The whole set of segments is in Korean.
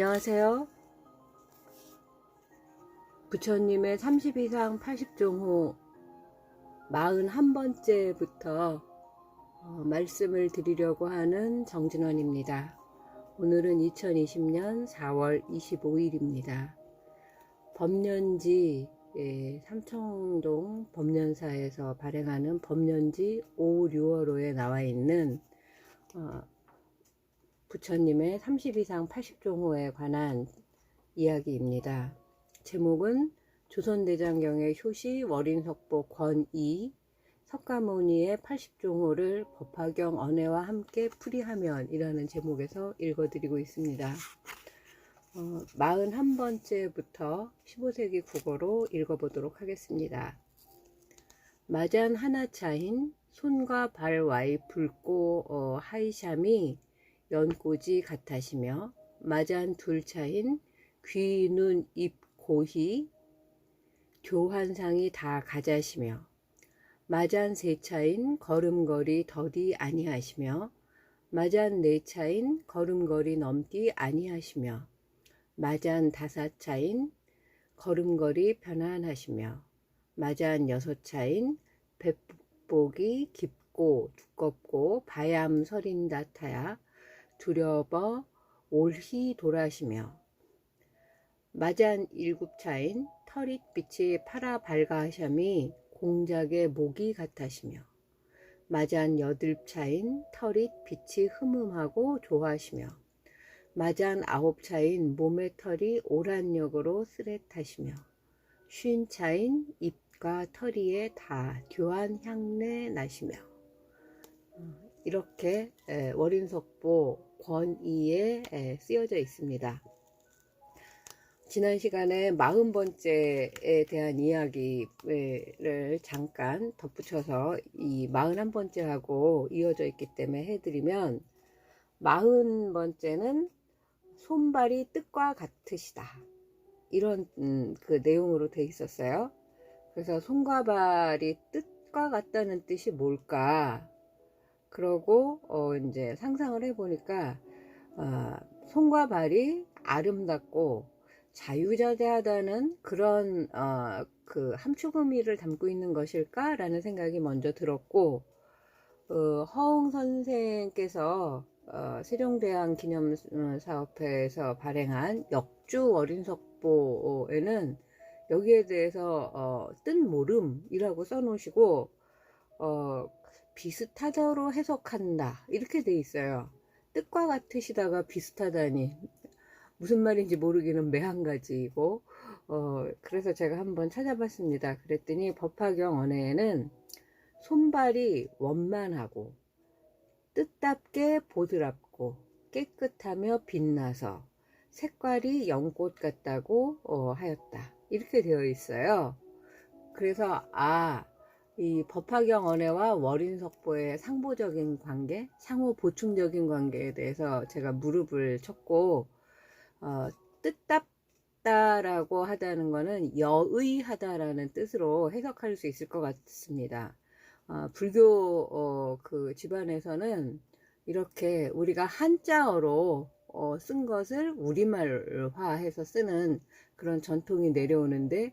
안녕하세요. 부처님의 30 이상 80종호 41번째부터 어, 말씀을 드리려고 하는 정진원입니다. 오늘은 2020년 4월 25일입니다. 법년지 예, 삼청동 법년사에서 발행하는 법년지 5, 6월호에 나와 있는 어, 부처님의 30 이상 80종호에 관한 이야기입니다. 제목은 조선대장경의 효시 월인석보 권이 석가모니의 80종호를 법화경 언해와 함께 풀이하면이라는 제목에서 읽어드리고 있습니다. 어, 41번째부터 15세기 국어로 읽어보도록 하겠습니다. 마잔 하나 차인 손과 발 와이 붉고 어, 하이샴이 연꽃이 같아시며 마잔 둘 차인 귀, 눈, 입, 고희 교환상이 다 가자시며 마잔 세 차인 걸음걸이 더디 아니하시며 마잔 네 차인 걸음걸이 넘디 아니하시며 마잔 다섯 차인 걸음걸이 편안하시며 마잔 여섯 차인 백복이 깊고 두껍고 바얌 서린다 타야 두려워 올히 돌아시며 마잔 일곱 차인 털잇빛이 파라 발가하샴이 공작의 목이 같아시며 마잔 여덟 차인 털잇 빛이 흠흠하고 좋아하시며 마잔 아홉 차인 몸의 털이 오란역으로 쓰레타시며 쉰 차인 잎과 털이에 다 교환 향내 나시며 어, 이렇게 월인석보 권이에 쓰여져 있습니다. 지난 시간에 40번째에 대한 이야기를 잠깐 덧붙여서 이 41번째하고 이어져 있기 때문에 해드리면 40번째는 손발이 뜻과 같으시다. 이런 음, 그 내용으로 돼 있었어요. 그래서 손과 발이 뜻과 같다는 뜻이 뭘까? 그러고 어 이제 상상을 해보니까 어, 손과 발이 아름답고 자유자재하다는 그런 어, 그 함축 의미를 담고 있는 것일까라는 생각이 먼저 들었고 어, 허웅 선생께서 어, 세종대왕 기념사업회에서 발행한 역주 어린석보에는 여기에 대해서 어, 뜻 모름이라고 써놓으시고 어, 비슷하다로 해석한다 이렇게 돼 있어요. 뜻과 같으시다가 비슷하다니 무슨 말인지 모르기는 매한 가지이고 어, 그래서 제가 한번 찾아봤습니다. 그랬더니 법화경 언해에는 손발이 원만하고 뜻답게 보드랍고 깨끗하며 빛나서 색깔이 연꽃 같다고 어, 하였다. 이렇게 되어 있어요. 그래서 아, 이 법화경 언해와 월인석보의 상보적인 관계, 상호 보충적인 관계에 대해서 제가 무릎을 쳤고 어, 뜻답다라고 하다는 것은 여의하다라는 뜻으로 해석할 수 있을 것 같습니다. 어, 불교 어, 그 집안에서는 이렇게 우리가 한자어로 어, 쓴 것을 우리말화해서 쓰는 그런 전통이 내려오는데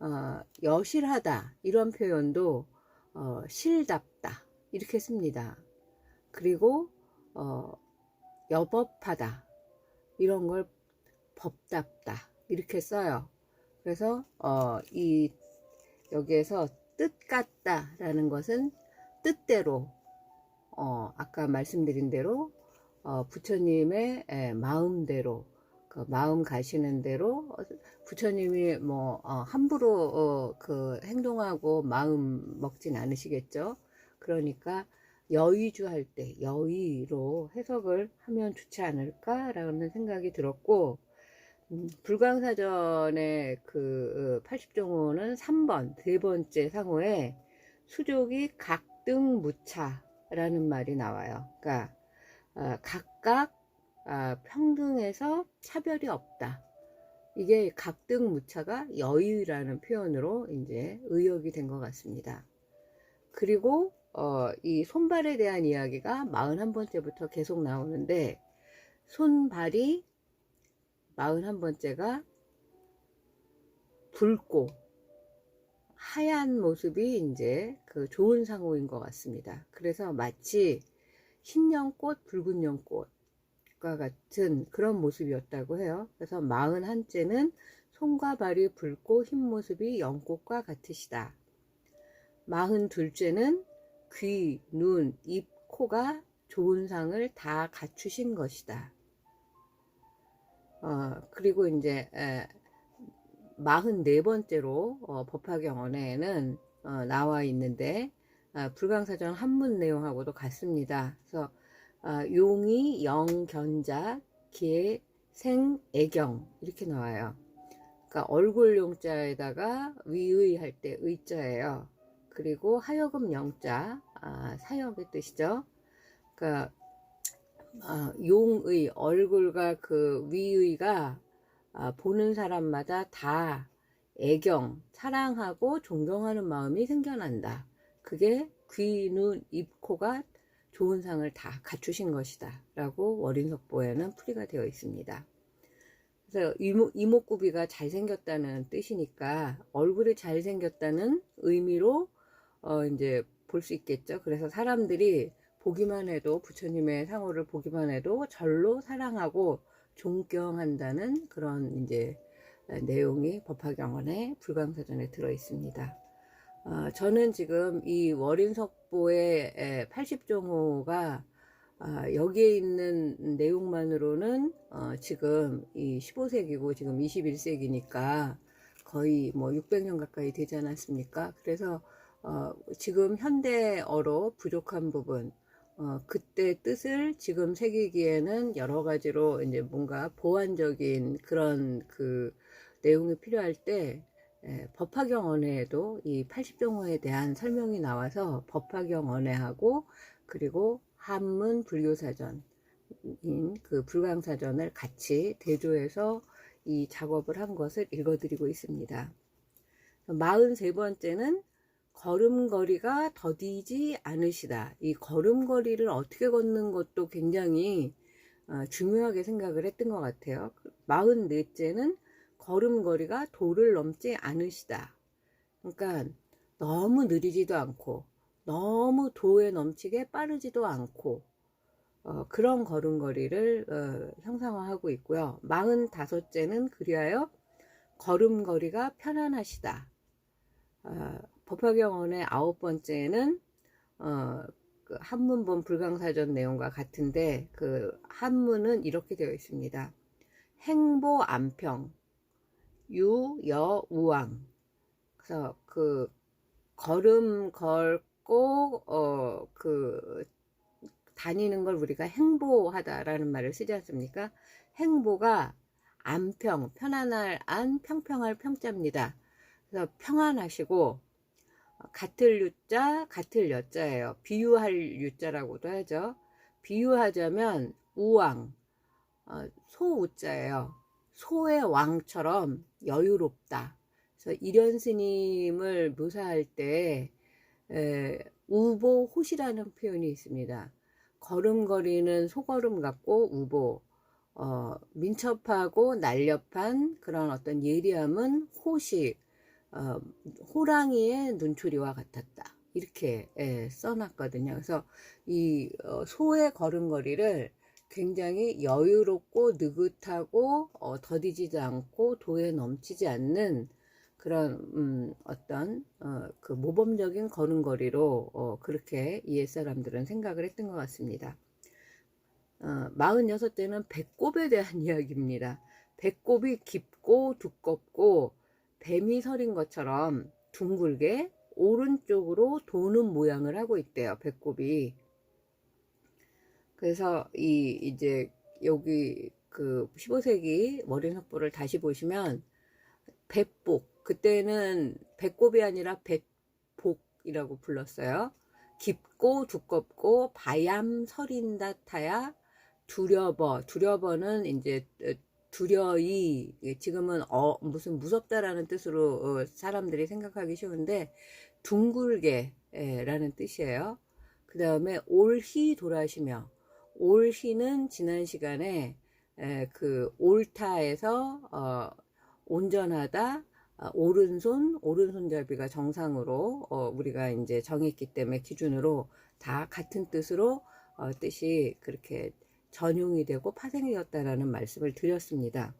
어, 여실하다 이런 표현도 어, 실답다 이렇게 씁니다. 그리고 어, 여법하다 이런 걸 법답다 이렇게 써요. 그래서 어, 이 여기에서 뜻 같다라는 것은 뜻대로 어, 아까 말씀드린 대로 어, 부처님의 에, 마음대로 그 마음 가시는 대로 부처님이 뭐 어, 함부로 어, 그 행동하고 마음 먹진 않으시겠죠. 그러니까 여의주 할 때 여의로 해석을 하면 좋지 않을까라는 생각이 들었고 음, 불광사전의 그 80종호는 3번 세 번째 상호에 수족이 각등무차라는 말이 나와요. 그러니까 어, 각각 어, 평등해서 차별이 없다. 이게 각등무차가 여의라는 표현으로 이제 의역이 된 것 같습니다. 그리고 어, 이 손발에 대한 이야기가 41번째부터 계속 나오는데 손발이 41번째가 붉고 하얀 모습이 이제 그 좋은 상호인 것 같습니다. 그래서 마치 흰 연꽃, 붉은 연꽃 과 같은 그런 모습이었다고 해요. 그래서 41째는 손과 발이 붉고 흰 모습이 연꽃과 같으시다. 42째는 귀, 눈, 입, 코가 좋은 상을 다 갖추신 것이다. 어, 그리고 이제 에, 44번째로 어, 법화경원에는 어, 나와 있는데 아, 불광사전 한문 내용하고도 같습니다. 그래서 아, 용이 영 견자 개생 애경 이렇게 나와요. 그러니까 얼굴 용자에다가 위의 할 때 의자예요. 그리고 하여금 영자 아, 사역의 뜻이죠. 그러니까 아, 용의 얼굴과 그 위의가 아, 보는 사람마다 다 애경, 사랑하고 존경하는 마음이 생겨난다. 그게 귀, 눈, 입, 코가 좋은 상을 다 갖추신 것이다. 라고 월인석보에는 풀이가 되어 있습니다. 그래서 이목, 이목구비가 잘생겼다는 뜻이니까 얼굴이 잘생겼다는 의미로 어, 이제 볼 수 있겠죠. 그래서 사람들이 보기만 해도 부처님의 상호를 보기만 해도 절로 사랑하고 존경한다는 그런 이제 내용이 법화경원의 불광사전에 들어 있습니다. 어, 저는 지금 이 월인석보의 80종호가 아, 여기에 있는 내용만으로는 어, 지금 이 15세기고 지금 21세기니까 거의 뭐 600년 가까이 되지 않았습니까? 그래서 어, 지금 현대어로 부족한 부분, 어, 그때 뜻을 지금 새기기에는 여러 가지로 이제 뭔가 보완적인 그런 그 내용이 필요할 때 예, 법화경 언해에도 이 80종호에 대한 설명이 나와서 법화경 언해하고 그리고 한문 불교사전인 그 불광사전을 같이 대조해서 이 작업을 한 것을 읽어드리고 있습니다. 43번째는 걸음걸이가 더디지 않으시다. 이 걸음걸이를 어떻게 걷는 것도 굉장히 어, 중요하게 생각을 했던 것 같아요. 44째는 걸음걸이가 도를 넘지 않으시다. 그러니까 너무 느리지도 않고 너무 도에 넘치게 빠르지도 않고 어, 그런 걸음걸이를 어, 형상화하고 있고요. 45째는 그리하여 걸음걸이가 편안하시다. 어, 법화경원의 아홉 번째는 어, 그 한문본 불강사전 내용과 같은데 그 한문은 이렇게 되어 있습니다. 행보 안평 유여우왕 그래서 그 걸음 걸고 어 그 다니는 걸 우리가 행보하다라는 말을 쓰지 않습니까? 행보가 안평 편안할 안 평평할 평자입니다. 그래서 평안하시고 같을 유자 같을 여자예요. 비유할 유자라고도 하죠. 비유하자면 우왕 어, 소우자예요. 소의 왕처럼 여유롭다. 그래서 이련 스님을 묘사할 때 에, 우보호시라는 표현이 있습니다. 걸음거리는 소걸음 같고 우보, 어, 민첩하고 날렵한 그런 어떤 예리함은 호시, 어, 호랑이의 눈초리와 같았다. 이렇게 예, 써놨거든요. 그래서 이 어, 소의 걸음걸이를 굉장히 여유롭고 느긋하고 어, 더디지도 않고 도에 넘치지 않는 그런 음, 어떤 어, 그 모범적인 걸음걸이로 어, 그렇게 이해 사람들은 생각을 했던 것 같습니다. 어, 46대는 배꼽에 대한 이야기입니다. 배꼽이 깊고 두껍고 뱀이 서린 것처럼 둥글게 오른쪽으로 도는 모양을 하고 있대요. 배꼽이. 그래서 이 이제 여기 그 15세기 머리석보를 다시 보시면 백복 그때는 배꼽이 아니라 백복이라고 불렀어요. 깊고 두껍고 바얌 서린다 타야 두려버 두려버는 이제 두려이 지금은 어 무슨 무섭다라는 뜻으로 어, 사람들이 생각하기 쉬운데 둥글게라는 뜻이에요. 그 다음에 올희 돌아시며 올희는 지난 시간에 에, 그 옳다에서 어, 온전하다 아, 오른손 오른손잡이가 정상으로 어, 우리가 이제 정했기 때문에 기준으로 다 같은 뜻으로 어, 뜻이 그렇게 전용이 되고 파생이 되었다라는 말씀을 드렸습니다.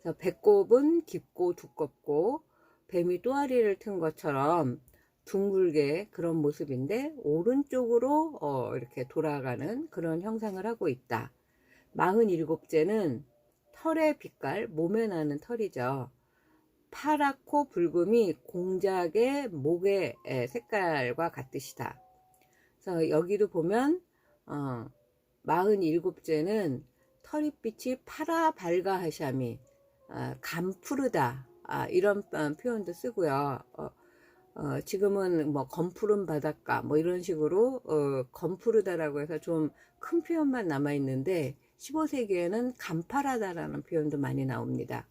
그래서 배꼽은 깊고 두껍고 뱀이 또아리를 튼 것처럼 둥글게 그런 모습인데 오른쪽으로 어, 이렇게 돌아가는 그런 형상을 하고 있다. 47제는 털의 빛깔, 몸에 나는 털이죠. 파랗고 붉음이 공작의 목의 에, 색깔과 같으시다. 그래서 여기도 보면 어, 47제는 털이빛이 파라 발가하샤미 아, 감푸르다 아, 이런 어, 표현도 쓰고요. 어, 어, 지금은 뭐 검푸른 바닷가 뭐 이런 식으로 어, 검푸르다라고 해서 좀 큰 표현만 남아 있는데 15세기에는 감파라다라는 표현도 많이 나옵니다.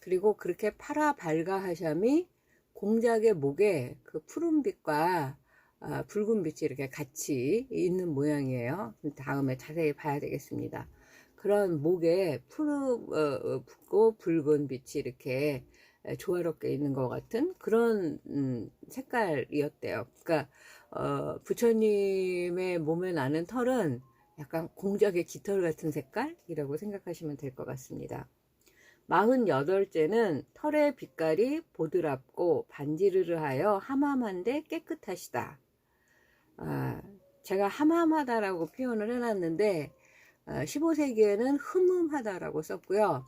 그리고 그렇게 파라 발가 하샴이 공작의 목에 그 푸른빛과 아, 붉은 빛이 이렇게 같이 있는 모양이에요. 다음에 자세히 봐야 되겠습니다. 그런 목에 푸르고 붉은 빛이 이렇게 조화롭게 있는 것 같은 그런 음, 색깔이었대요. 그러니까 어, 부처님의 몸에 나는 털은 약간 공작의 깃털 같은 색깔이라고 생각하시면 될 것 같습니다. 48제는 털의 빛깔이 보드랍고 반지르르하여 함함한데 깨끗하시다. 아, 제가 함함하다라고 표현을 해놨는데 아, 15세기에는 흠흠하다라고 썼고요.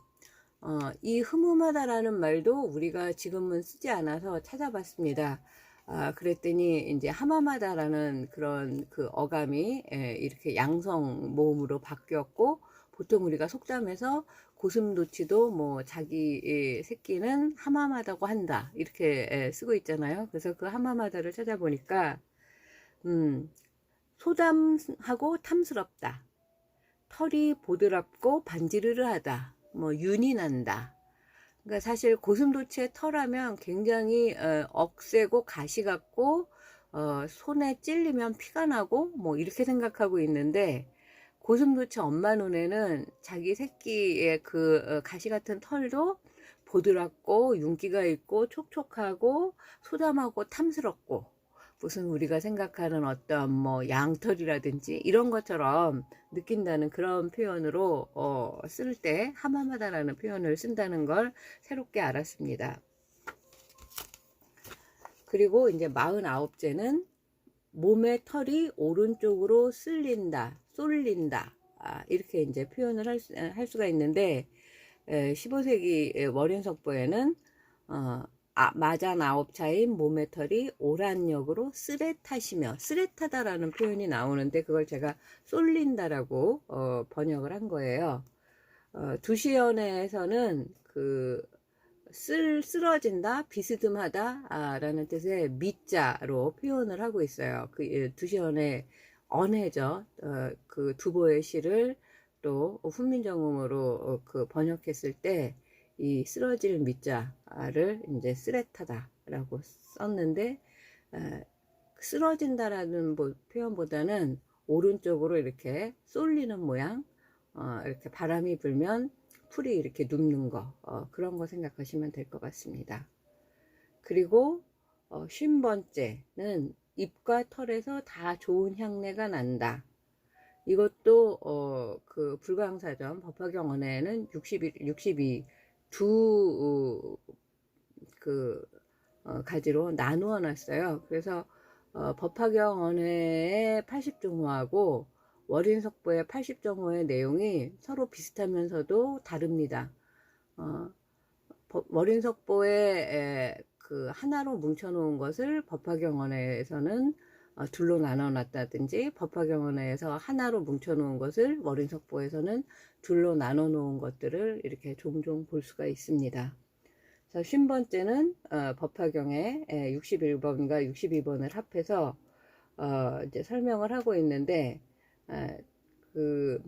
어, 이 흠흠하다라는 말도 우리가 지금은 쓰지 않아서 찾아봤습니다. 아, 그랬더니 이제 하마마다라는 그런 그 어감이 예, 이렇게 양성 모음으로 바뀌었고 보통 우리가 속담에서 고슴도치도 뭐 자기 예, 새끼는 하마마다고 한다 이렇게 예, 쓰고 있잖아요. 그래서 그 하마마다를 찾아보니까 음, 소담하고 탐스럽다. 털이 보드랍고 반지르르하다. 뭐 윤이 난다. 그러니까 사실 고슴도치의 털하면 굉장히 어, 억세고 가시 같고 어, 손에 찔리면 피가 나고 뭐 이렇게 생각하고 있는데 고슴도치 엄마 눈에는 자기 새끼의 그 어, 가시 같은 털도 보드랍고 윤기가 있고 촉촉하고 소담하고 탐스럽고 무슨 우리가 생각하는 어떤 뭐 양털이라든지 이런 것처럼 느낀다는 그런 표현으로 어, 쓸 때 하마마다라는 표현을 쓴다는 걸 새롭게 알았습니다. 그리고 이제 49제는 몸의 털이 오른쪽으로 쓸린다, 쏠린다. 아, 이렇게 이제 표현을 할, 수, 할 수가 있는데, 에, 15세기 월인석보에는, 어, 아, 마잔 아홉 차인 몸의 털이 오란역으로 쓰레타시며 쓰레타다라는 표현이 나오는데 그걸 제가 쏠린다라고 어, 번역을 한 거예요. 어, 두시연에서는 그 쓸, 쓰러진다, 비스듬하다 아, 라는 뜻의 미자로 표현을 하고 있어요. 그 예, 두시연의 언해죠. 어, 그 두보의 시를 또 훈민정음으로 어, 그 번역했을 때 이 쓰러질 미자를 이제 쓰레타다라고 썼는데 어, 쓰러진다라는 표현보다는 오른쪽으로 이렇게 쏠리는 모양 어, 이렇게 바람이 불면 풀이 이렇게 눕는 거 어, 그런 거 생각하시면 될 것 같습니다. 그리고 어, 쉰 번째는 잎과 털에서 다 좋은 향내가 난다. 이것도 어, 그 불광사전 법화경원에는 61, 62 두그 어, 가지로 나누어 놨어요. 그래서 어, 법화경 언해의 80종호하고 월인석보의 80종호의 내용이 서로 비슷하면서도 다릅니다. 어, 월인석보의 그 하나로 뭉쳐놓은 것을 법화경원에서는 어, 둘로 나눠 놨다든지 법화경원에서 하나로 뭉쳐 놓은 것을 월인석보에서는 둘로 나눠 놓은 것들을 이렇게 종종 볼 수가 있습니다. 자, 쉰번째는 어, 법화경의 61번과 62번을 합해서 어, 이제 설명을 하고 있는데 어, 그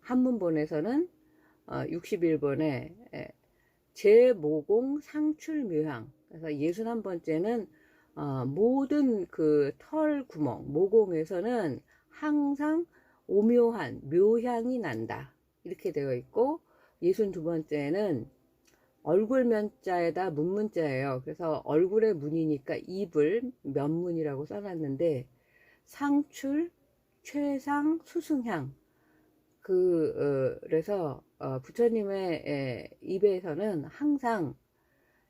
한문본에서는 어, 61번에 제모공 상출묘향 그래서 61번째는 어, 모든 그 털 구멍, 모공에서는 항상 오묘한 묘향이 난다. 이렇게 되어 있고, 예순 두 번째는 얼굴 면자에다 문문자예요. 그래서 얼굴의 문이니까 입을 면문이라고 써놨는데 상출, 최상, 수승향. 그, 어, 그래서, 어, 부처님의 에, 입에서는 항상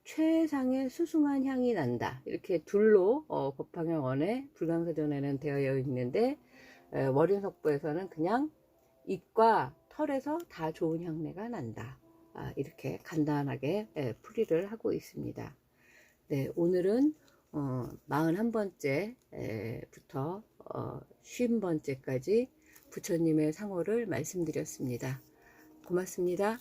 최상의 수승한 향이 난다. 이렇게 둘로, 어, 법화경원에 불강사전에는 되어 있는데, 에, 월인석부에서는 그냥 입과 털에서 다 좋은 향내가 난다. 아, 이렇게 간단하게 에, 풀이를 하고 있습니다. 네, 오늘은 어, 41번째부터 어, 50번째까지 부처님의 상호를 말씀드렸습니다. 고맙습니다.